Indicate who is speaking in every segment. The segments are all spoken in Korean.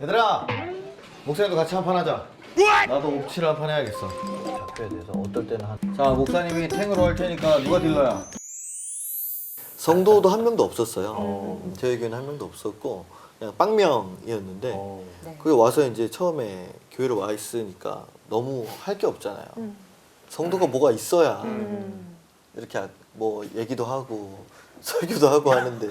Speaker 1: 얘들아 목사님도 같이 한 판 하자 나도 옵치를 한 판 해야겠어 작별에 대해서 어떨 때는 한... 자 목사님이 탱으로 할 테니까 누가 딜러야?
Speaker 2: 성도도 한 명도 없었어요. 저희 교회는 한 명도 없었고 그냥 빵명이었는데
Speaker 3: 네.
Speaker 2: 그게 와서 이제 처음에 교회로 와 있으니까 너무 할 게 없잖아요. 성도가 뭐가 있어야 이렇게 아- 뭐 얘기도 하고 설교도 하고 하는데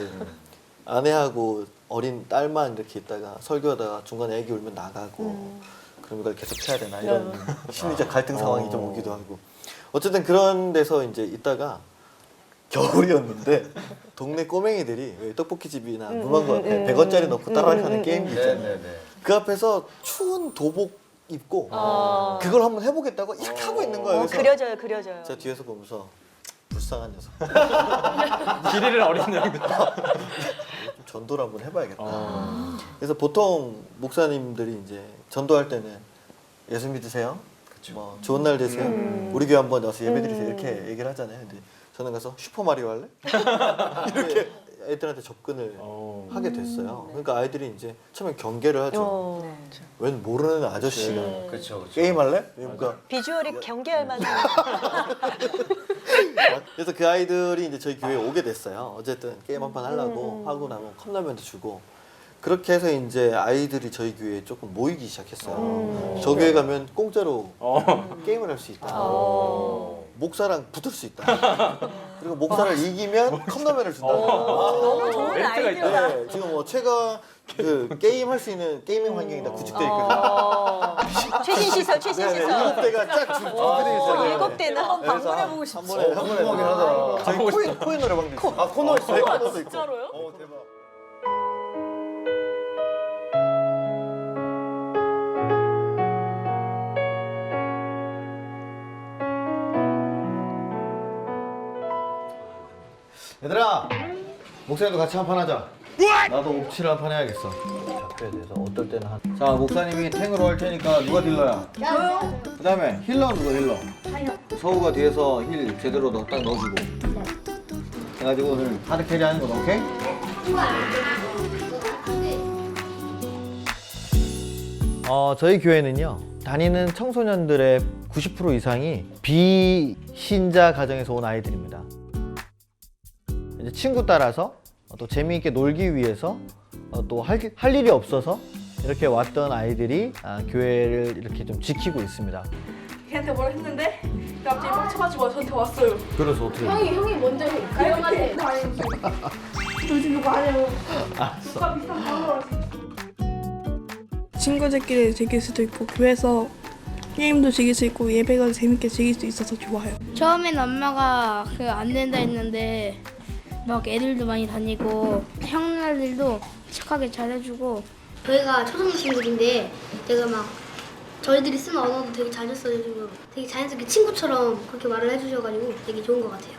Speaker 2: 아내하고 어린 딸만 이렇게 있다가 설교하다가 중간에 애기 울면 나가고 그럼 이걸 계속 해야 되나 이런 심리적 갈등 상황이 좀 오기도 하고 어쨌든 그런 데서 이제 있다가 겨울이었는데 동네 꼬맹이들이 왜 떡볶이 집이나 문방구 앞에 100원짜리 넣고 따라하는 게임기 있잖아요.
Speaker 1: 네네네
Speaker 2: 그 앞에서 추운 도복 입고
Speaker 3: 어.
Speaker 2: 그걸 한번 해보겠다고 이렇게 하고 있는 거예요.
Speaker 3: 어,
Speaker 2: 그래서
Speaker 3: 그려져요, 그려져요.
Speaker 2: 제가 뒤에서 보면서 불쌍한 녀석.
Speaker 4: 길이를 어린 양들.
Speaker 2: 좀 전도를 한번 해봐야겠다. 그래서 보통 목사님들이 이제 전도할 때는 예수 믿으세요. 뭐 좋은 날 되세요. 우리 교회 한번 와서 예배드리세요. 이렇게 얘기를 하잖아요. 근데 저는 가서 슈퍼 마리오 할래? 이렇게 애들한테 접근을
Speaker 4: 어.
Speaker 2: 하게 됐어요. 그러니까 아이들이 이제 처음에 경계를 하죠.
Speaker 3: 어.
Speaker 2: 웬 모르는 아저씨가
Speaker 3: 네.
Speaker 1: 그렇죠 그렇죠
Speaker 2: 게임 할래? 그러니까
Speaker 3: 비주얼이 경계할 만한.
Speaker 2: 그래서 그 아이들이 이제 저희 교회에 오게 됐어요. 어쨌든 게임 한 판 하려고 하고 나면 컵라면도 주고 그렇게 해서 이제 아이들이 저희 교회에 조금 모이기 시작했어요. 저 교회 가면 공짜로
Speaker 4: 어.
Speaker 2: 게임을 할 수 있다.
Speaker 3: 어.
Speaker 2: 목사랑 붙을 수 있다. 그리고 목사를 이기면 컵라면을 준다.
Speaker 3: 너무 좋은
Speaker 4: 멘트가
Speaker 3: 아이디어다.
Speaker 2: 네, 지금 뭐 최가 그 게임 할 수 있는 게이밍 환경이 다 구축돼 있거든요.
Speaker 3: 어. 최신 시설, 최신
Speaker 2: 네, 네,
Speaker 3: 시설.
Speaker 2: 일곱 대가 쫙 주- 준비돼 있어요.
Speaker 3: 어, 일곱 대는
Speaker 2: 네, 그래서
Speaker 3: 방문해보고 싶어.
Speaker 2: 한 번에 한 번에
Speaker 1: 궁금하긴
Speaker 2: 저희 코인 코인 노래방도 있어요. 아 코너 있어요. 코너도 있고.
Speaker 3: 진짜로요?
Speaker 1: 어 대박 목사님도 같이 한 판 하자 나도 옵치를 한 판 해야겠어 작별에 대해서 어떨 때는 한... 자 목사님이 탱으로 할 테니까 누가 딜러야?
Speaker 5: 저요?
Speaker 1: 그 다음에 힐러는 누가 힐러? 서우가 뒤에서 힐 제대로 넣, 딱 넣어주고 해가지고 오늘 하드 캐리 하는 거 오케이? 어, 저희 교회는요 다니는 청소년들의 90% 이상이 비신자 가정에서 온 아이들입니다. 이제 친구 따라서 어, 또 재미있게 놀기 위해서 어, 또할 할 일이 없어서 이렇게 왔던 아이들이 아, 교회를 이렇게 좀 지키고 있습니다.
Speaker 5: 걔한테 뭐라 했는데 갑자기 빡쳐가지고 저한테 왔어요.
Speaker 1: 그래서 어떻게?
Speaker 5: 형이 형이 먼저 해. 그 형한테 요즘 누구 안 해요.
Speaker 1: 알았어.
Speaker 5: 누가 비슷한 방법을
Speaker 6: 친구들끼리 즐길 수도 있고 교회에서 게임도 즐길 수 있고 예배가 재밌게 즐길 수 있어서 좋아요.
Speaker 7: 처음엔 엄마가 그 안 된다 했는데 막 애들도 많이 다니고 형네들도 착하게 잘해주고
Speaker 8: 저희가 초등생들인데 제가 막 저희들이 쓰는 언어도 되게 잘 써주고 되게 자연스럽게 친구처럼 그렇게 말을 해주셔가지고 되게 좋은 것 같아요.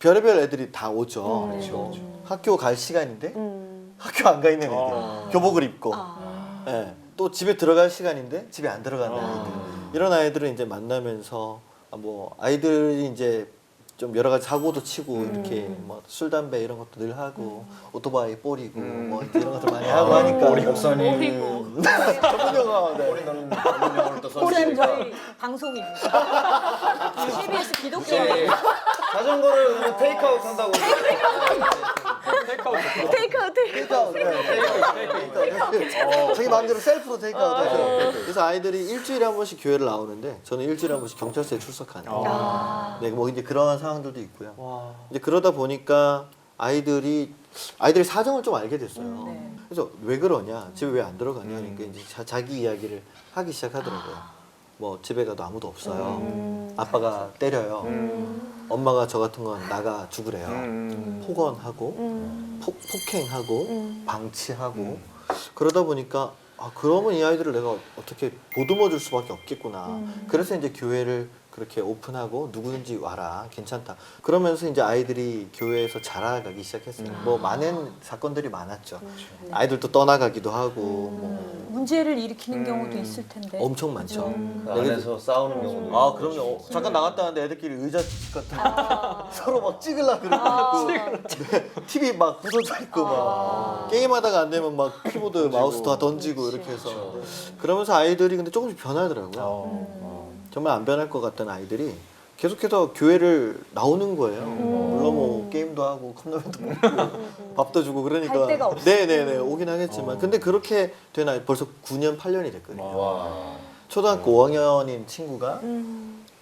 Speaker 2: 별의별 애들이 다 오죠.
Speaker 1: 그렇죠.
Speaker 2: 학교 갈 시간인데
Speaker 3: 음.
Speaker 2: 학교 안 가 있는 애들
Speaker 4: 아.
Speaker 2: 교복을 입고
Speaker 3: 아.
Speaker 2: 예. 또 집에 들어갈 시간인데 집에 안 들어가는
Speaker 4: 아.
Speaker 2: 아이들 이런 아이들을 이제 만나면서 아, 뭐 아이들이 이제 좀 여러 가지 사고도 치고
Speaker 3: 음.
Speaker 2: 이렇게 뭐 술 담배 이런 것도 늘 하고 오토바이 뿌리고
Speaker 4: 음.
Speaker 2: 뭐 이런 것들 많이 하고 하니까
Speaker 1: 우리 목사님
Speaker 2: 전문 용어 네.
Speaker 1: 우리 너는 전문 용어를 또
Speaker 3: 목사님
Speaker 1: 써주니까
Speaker 3: 저희 방송입니다. CBS 기독교
Speaker 1: 자전거를 테이크아웃 한다고
Speaker 4: 테이크아웃.
Speaker 3: 테이크아웃
Speaker 2: 테이크아웃. 네. 테이크아웃. 자기 마음대로 셀프로 테이크아웃 하죠. 그래서 아이들이 일주일에 한 번씩 교회를 나오는데 저는 일주일에 한 번씩 경찰서에 출석하는.
Speaker 3: 아.
Speaker 2: 네, 뭐 이제 그러한 상황들도 있고요. 이제 그러다 보니까 아이들이 아이들이 사정을 좀 알게 됐어요.
Speaker 3: 네.
Speaker 2: 그래서 왜 그러냐, 집에 왜 안 들어가냐 하니까 이제 자, 자기 이야기를 하기 시작하더라고요. 뭐 집에 가도 아무도 없어요. 아빠가 때려요. 엄마가 저 같은 건 나가 죽으래요.
Speaker 4: 음.
Speaker 2: 폭언하고
Speaker 3: 음.
Speaker 2: 폭, 폭행하고 방치하고 그러다 보니까 아 그러면 이 아이들을 내가 어떻게 보듬어 줄 수밖에 없겠구나. 그래서 이제 교회를 그렇게 오픈하고 누구든지 와라 괜찮다. 그러면서 이제 아이들이 교회에서 자라가기 시작했어요. 뭐 많은 사건들이 많았죠. 아이들도 떠나가기도 하고 뭐.
Speaker 3: 문제를 일으키는
Speaker 4: 음.
Speaker 3: 경우도 있을 텐데.
Speaker 2: 엄청 많죠.
Speaker 4: 그 안에서 싸우는 경우도
Speaker 2: 아 그럼요. 어, 잠깐 나갔다는데 애들끼리 의자 같은 거 서로 막 찍으려 그러고. 네, TV 막 부서져 있고 막. 게임하다가 안 되면 막 키보드 마우스 다 던지고 이렇게 해서. 그러면서 아이들이 근데 조금씩 변하더라고요.
Speaker 4: 어.
Speaker 2: 정말 안 변할 것 같던 아이들이 계속해서 교회를 나오는 거예요. 물론 뭐 게임도 하고 컵라면도 먹고 밥도 주고 그러니까
Speaker 3: 갈 데가 없어.
Speaker 2: 네네네 오긴 하겠지만 근데 그렇게 된 아이 벌써 9년 8년이 됐거든요.
Speaker 4: 와.
Speaker 2: 초등학교 5학년인 친구가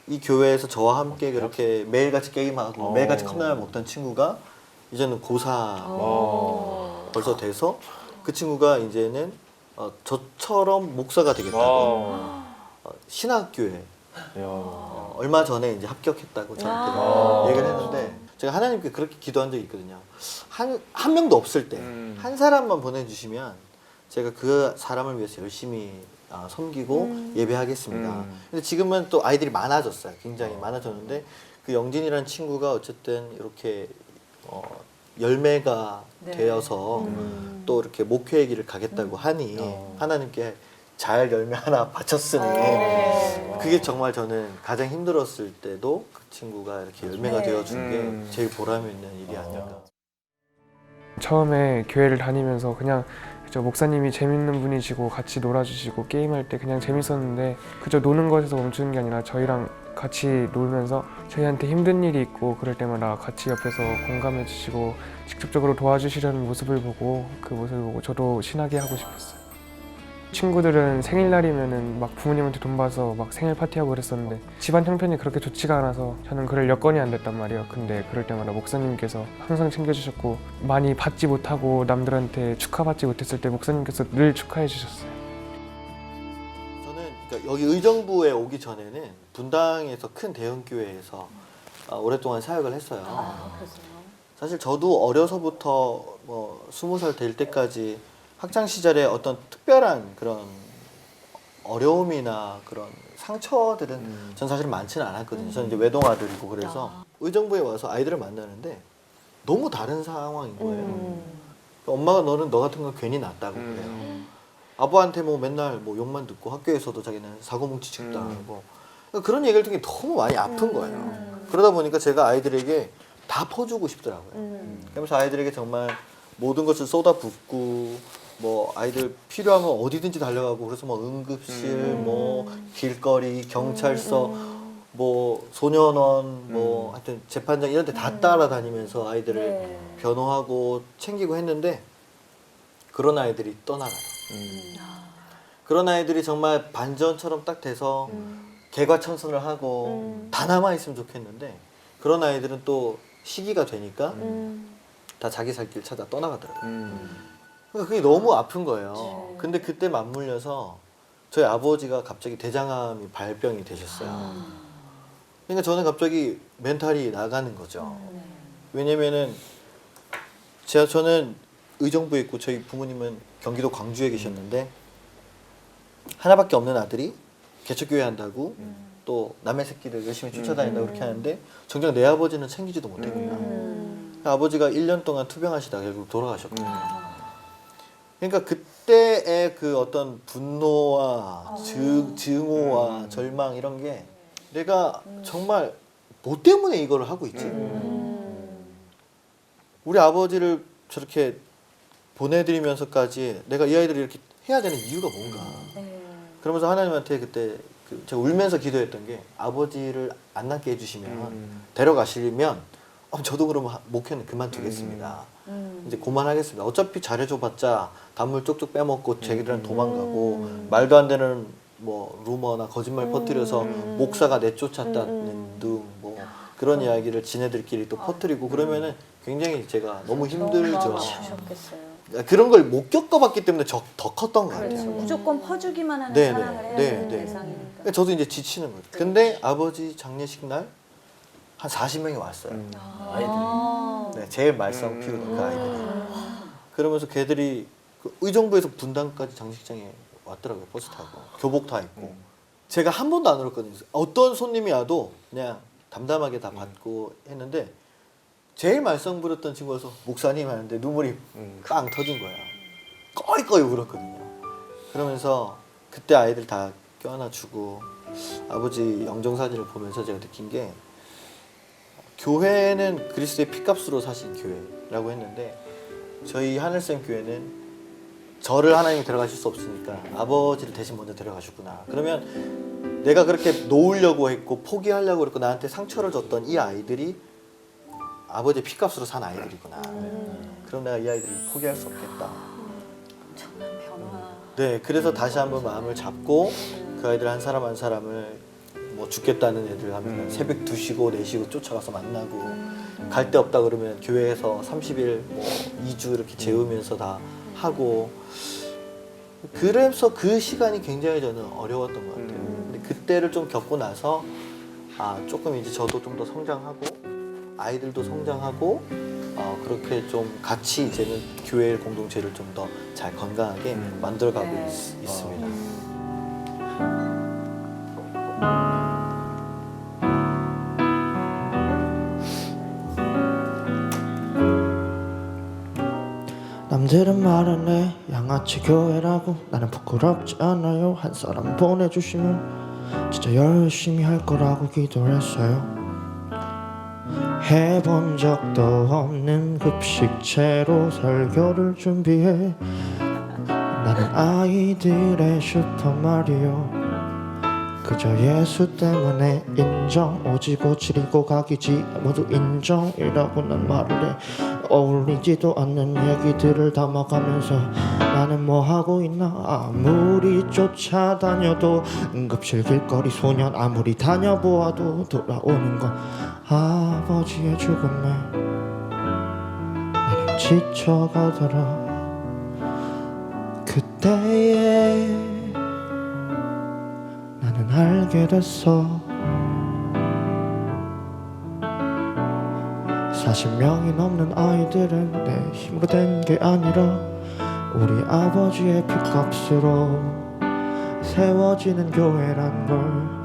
Speaker 2: 이 교회에서 저와 함께 그렇게 매일같이 게임하고
Speaker 4: 어.
Speaker 2: 매일같이 컵라면 먹던 친구가 이제는 고4
Speaker 4: 와.
Speaker 2: 벌써 돼서 그 친구가 이제는 어, 저처럼 목사가 되겠다고
Speaker 4: 와.
Speaker 2: 어, 신학교에
Speaker 4: 야.
Speaker 2: 어, 얼마 전에 이제 합격했다고 저한테
Speaker 4: 아.
Speaker 2: 얘기를 했는데 제가 하나님께 그렇게 기도한 적이 있거든요. 한, 한 명도 없을 때한
Speaker 4: 음.
Speaker 2: 사람만 보내주시면 제가 그 사람을 위해서 열심히 아, 섬기고 예배하겠습니다.
Speaker 4: 음.
Speaker 2: 근데 지금은 또 아이들이 많아졌어요. 굉장히 많아졌는데 그 영진이라는 친구가 어쨌든 이렇게 어, 열매가
Speaker 3: 네.
Speaker 2: 되어서 또 이렇게 목회의 길을 가겠다고 하니
Speaker 4: 어.
Speaker 2: 하나님께 잘 열매 하나 바쳤으니
Speaker 3: 네.
Speaker 2: 그게 정말 저는 가장 힘들었을 때도 그 친구가 이렇게 열매가
Speaker 3: 네.
Speaker 2: 되어준
Speaker 4: 음.
Speaker 2: 게 제일 보람 있는 일이
Speaker 4: 어.
Speaker 2: 아닌가.
Speaker 9: 처음에 교회를 다니면서 그냥 그저 목사님이 재밌는 분이시고 같이 놀아주시고 게임할 때 그냥 재밌었는데 그저 노는 것에서 멈추는 게 아니라 저희랑 같이 놀면서 저희한테 힘든 일이 있고 그럴 때마다 같이 옆에서 공감해 주시고 직접적으로 도와주시려는 모습을 보고 그 모습을 보고 저도 신하게 하고 싶었어요. 친구들은 생일날이면은 막 부모님한테 돈 받아서 막 생일 파티하고 그랬었는데 집안 형편이 그렇게 좋지가 않아서 저는 그럴 여건이 안 됐단 말이에요. 근데 그럴 때마다 목사님께서 항상 챙겨주셨고 많이 받지 못하고 남들한테 축하받지 못했을 때 목사님께서 늘 축하해 주셨어요.
Speaker 2: 저는 그러니까 여기 의정부에 오기 전에는 분당에서 큰 대형 교회에서 아, 오랫동안 사역을 했어요.
Speaker 3: 아.
Speaker 2: 사실 저도 어려서부터 뭐 스무 살 될 때까지 학창 시절에 어떤 특별한 그런 어려움이나 그런 상처들은
Speaker 4: 음.
Speaker 2: 전 사실 많지는 않았거든요. 저는 이제 외동 아들이고 그래서 의정부에 와서 아이들을 만나는데 너무 다른 상황인 거예요.
Speaker 3: 음.
Speaker 2: 엄마가 너는 너 같은 건 괜히 낳았다고
Speaker 4: 음.
Speaker 2: 그래요. 아버한테 뭐 맨날 뭐 욕만 듣고 학교에서도 자기는 사고뭉치 취급당하고 그러니까 그런 얘기를 듣기 너무 많이 아픈 거예요. 그러다 보니까 제가 아이들에게 다 퍼주고 싶더라고요.
Speaker 3: 음.
Speaker 2: 그러면서 아이들에게 정말 모든 것을 쏟아붓고 뭐 아이들 필요하면 어디든지 달려가고 그래서 뭐 응급실
Speaker 4: 음.
Speaker 2: 뭐 길거리 경찰서 뭐 소년원 뭐 하여튼 재판장 이런 데 다 따라다니면서 아이들을
Speaker 3: 네.
Speaker 2: 변호하고 챙기고 했는데 그런 아이들이 떠나가요.
Speaker 4: 음.
Speaker 2: 그런 아이들이 정말 반전처럼 딱 돼서 개과천선을 하고
Speaker 3: 음.
Speaker 2: 다 남아 있으면 좋겠는데 그런 아이들은 또 시기가 되니까
Speaker 3: 음.
Speaker 2: 다 자기 살 길 찾아 떠나가더라고요.
Speaker 4: 음.
Speaker 2: 그러니까 그게 너무 아픈 거예요.
Speaker 3: 네.
Speaker 2: 근데 그때 맞물려서 저희 아버지가 갑자기 대장암이 발병이 되셨어요.
Speaker 3: 아.
Speaker 2: 그러니까 저는 갑자기 멘탈이 나가는 거죠.
Speaker 3: 네.
Speaker 2: 왜냐면은 제가 저는 의정부에 있고 저희 부모님은 경기도 광주에 계셨는데 하나밖에 없는 아들이 개척교회 한다고 또 남의 새끼들 열심히 쫓아다닌다고 그렇게 하는데 정작 내 아버지는 챙기지도.
Speaker 3: 음.
Speaker 2: 아버지가 1년 동안 투병하시다가 결국 돌아가셨고 그러니까 그때의 그 어떤 분노와 증, 증오와 절망 이런 게 내가 정말 뭐 때문에 이걸 하고 있지? 우리 아버지를 저렇게 보내드리면서까지 내가 이 아이들을 이렇게 해야 되는 이유가 뭔가?
Speaker 3: 네.
Speaker 2: 그러면서 하나님한테 그때 그 제가 울면서 기도했던 게 아버지를 안 낳게 해주시면
Speaker 4: 음.
Speaker 2: 데려가시면 어, 저도 그러면 하- 목회는 그만두겠습니다.
Speaker 3: 음.
Speaker 2: 이제 그만하겠습니다. 어차피 잘해줘봤자 단물 쪽쪽 빼먹고 자기들은 도망가고 말도 안 되는 뭐 루머나 거짓말 퍼뜨려서 목사가 내쫓았다는 등뭐 그런 이야기를 지네들끼리 또 퍼뜨리고 그러면은 굉장히 제가 너무 힘들죠.
Speaker 3: 하셨겠어요.
Speaker 2: 그런 걸 못 겪어봤기 때문에 저- 더 컸던 것 같아요.
Speaker 3: 그렇죠. 무조건 퍼주기만 하는
Speaker 2: 네,
Speaker 3: 사랑을
Speaker 2: 네,
Speaker 3: 해야
Speaker 2: 네,
Speaker 3: 되는
Speaker 2: 네.
Speaker 3: 대상이니까.
Speaker 2: 그러니까 저도 이제 지치는 거죠. 근데 아버지 장례식 날 한 40명이 왔어요.
Speaker 4: 음.
Speaker 3: 아.
Speaker 2: 네, 제일 말썽 피우는 그 아이들이. 그러면서 걔들이 그 의정부에서 분당까지 장식장에 왔더라고요. 버스 타고. 교복 다 입고. 제가 한 번도 안 울었거든요. 어떤 손님이 와도 그냥 담담하게 다 받고 했는데 제일 말썽 부렸던 친구여서 목사님 하는데 눈물이 빵 터진 거야. 꺼이꺼이 울었거든요. 그러면서 그때 아이들 다 껴안아주고 아버지 영정사진을 보면서 제가 느낀 게 교회는 그리스도의 피값으로 사신 교회라고 했는데 저희 하늘샘 교회는 저를 하나님이 데려가실 수 없으니까 아버지를 대신 먼저 데려가셨구나. 그러면 내가 그렇게 놓으려고 했고 포기하려고 했고 나한테 상처를 줬던 이 아이들이 아버지의 피값으로 산 아이들이구나. 그럼 내가 이 아이들을 포기할 수 없겠다.
Speaker 3: 엄청난 변화.
Speaker 2: 네, 그래서 다시 한번 마음을 잡고 그 아이들 한 사람 한 사람을 뭐 죽겠다는 애들 하면 새벽 2시고 4시고 쫓아가서 만나고 갈 데 없다 그러면 교회에서 30일 뭐 2주 이렇게 재우면서 다 하고 그래서 그 시간이 굉장히 저는 어려웠던 것 같아요. 근데 그때를 좀 겪고 나서 아 조금 이제 저도 좀 더 성장하고 아이들도 성장하고 어, 그렇게 좀 같이 이제는 교회 공동체를 좀 더 잘 건강하게 만들어가고
Speaker 3: 네.
Speaker 2: 있, 있습니다.
Speaker 10: 남들은 말하네. 양아치 교회라고. 나는 부끄럽지 않아요. 한 사람 보내주시면 진짜 열심히 할 거라고 기도했어요. 해본 적도 없는 급식체로 설교를 준비해. 나는 아이들의 슈퍼마리오. 그저 예수 때문에 인정 오지고 지리고 가기지. 모두 인정이라고 난 말을 해 어울리지도 않는 얘기들을 담아가면서 나는 뭐 하고 있나? 아무리 쫓아다녀도 응급실 길거리 소년 아무리 다녀보아도 돌아오는 건 아버지의 죽음에 나는 지쳐가더라. 그때에 나는 알게 됐어 40명이 넘는 아이들은 내 힘으로 된 게 아니라 우리 아버지의 피값으로 세워지는 교회란 걸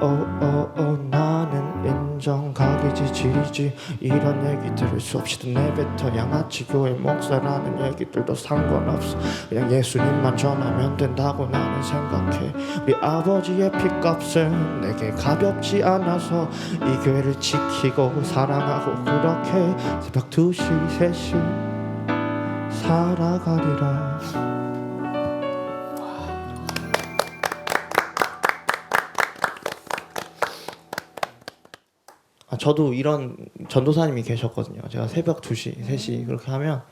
Speaker 10: 오오오 나는 인정 각이지 지리지. 이런 얘기 들을 수 없이도 내뱉어 양아치 교회 목사라는 얘기들도 상관없어. 그냥 예수님만 전하면 된다고 나는 생각해. 우리 아버지의 피값은 내게 가볍지 않아서 이 교회를 지키고 사랑하고 그렇게 새벽 2시 3시 살아가리라 아, 저도 이런 전도사님이 계셨거든요. 제가 새벽 2시, 3시 그렇게 하면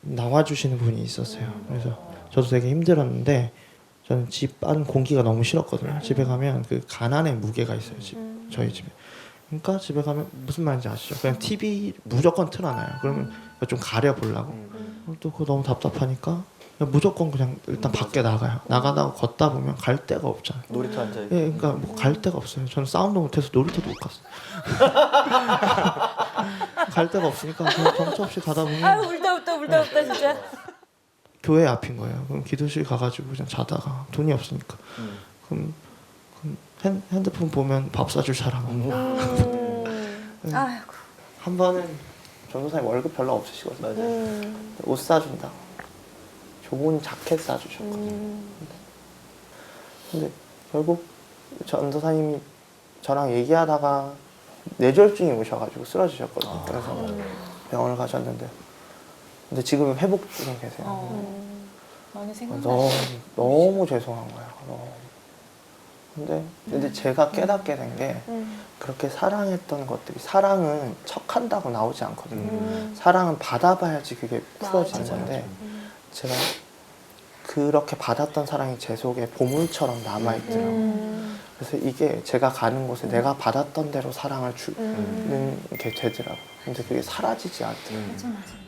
Speaker 10: 나와주시는 분이 있었어요. 그래서 저도 되게 힘들었는데 저는 집 안 공기가 너무 싫었거든요. 집에 가면 그 가난의 무게가 있어요. 집 저희 집에. 그러니까 집에 가면 무슨 말인지 아시죠? 그냥 TV 무조건 틀어놔요. 그러면 좀 가려 보려고. 또 그거 너무 답답하니까 무조건 그냥 일단 밖에 나가요. 나가다가 걷다 보면 갈 데가 없잖아요.
Speaker 2: 놀이터 앉아 있고.
Speaker 10: 예, 그러니까 뭐 갈 데가 없어요. 저는 싸움도 못해서 놀이터도 못 갔어요. 갈 데가 없으니까 그냥 정처 없이 가다 보면
Speaker 3: 울다 울다 울다 울다 진짜.
Speaker 10: 교회 앞인 거예요. 그럼 기도실 가가지고 그냥 자다가 돈이 없으니까
Speaker 2: 음.
Speaker 10: 그럼, 그럼 핸, 핸드폰 보면 밥 사줄 사람 없나?
Speaker 3: 아이고.
Speaker 10: 한 번은 전도사님 월급 별로 없으시거든요.
Speaker 2: 맞아요.
Speaker 10: 옷 사준다. 좋은 자켓 사주셨거든요. 근데 결국 전도사님이 저랑 얘기하다가 뇌졸중이 오셔가지고 쓰러지셨거든요. 그래서 병원을 가셨는데 근데 지금 회복 중에 계세요.
Speaker 3: 어. 많이 생각나.
Speaker 10: 너무 너무 죄송한 거야. 너무. 근데 근데 제가 깨닫게 된 게 그렇게 사랑했던 것들이 사랑은 척한다고 나오지 않거든요. 사랑은 받아봐야지 그게 풀어지는 건데 제가 그렇게 받았던 사랑이 제 속에 보물처럼 남아 있더라고요. 그래서 이게 제가 가는 곳에 내가 받았던 대로 사랑을 주는 게 되더라고요. 근데 그게 사라지지 않더라고요.
Speaker 3: 맞아 맞아.